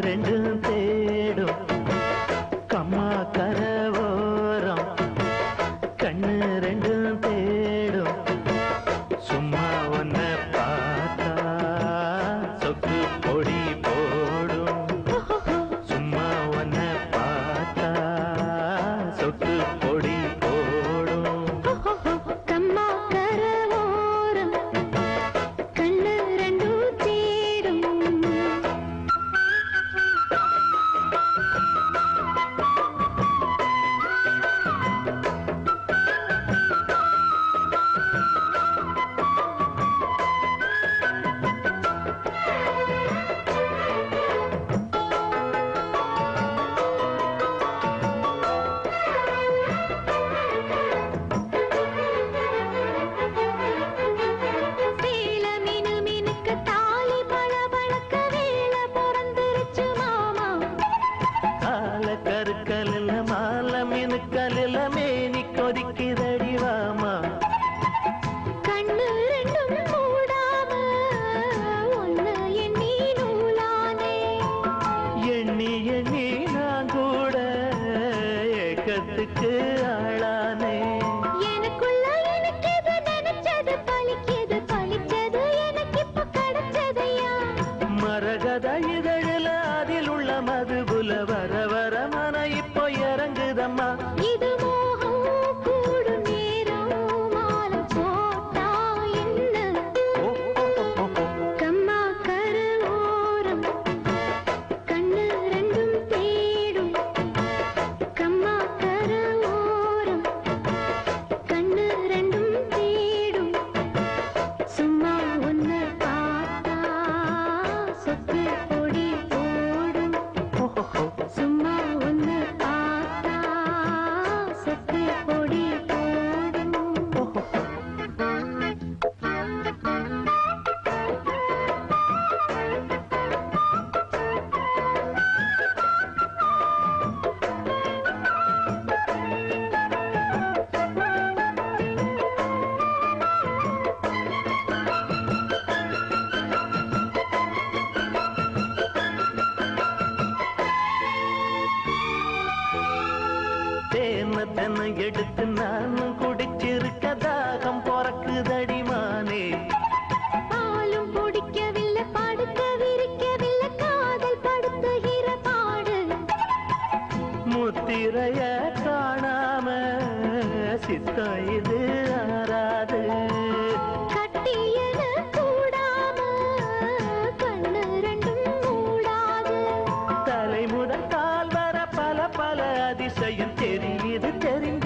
ரெண்டு துக்கத்துக்கு ஆளானே. எனக்குள்ள எனக்கு நினைச்சது பழிக்கிறது பழிச்சது எனக்கு மரகத இதழில் அதில் உள்ள மதுகுல வர வர மன இப்போ தன்னை எடுத்து நானும் குடிச்சிருக்க தாகம் பிறக்குதடி மானே. பாலும் குடிக்கவில்லை படுக்க விரிக்கவில்லை காதல் படுத்துகிற பாடு. முத்திரைய காணாம சித்தம் இது ஆறாது. தலைமுதல் கால் வர பல பல அதிசயம் సహకరించ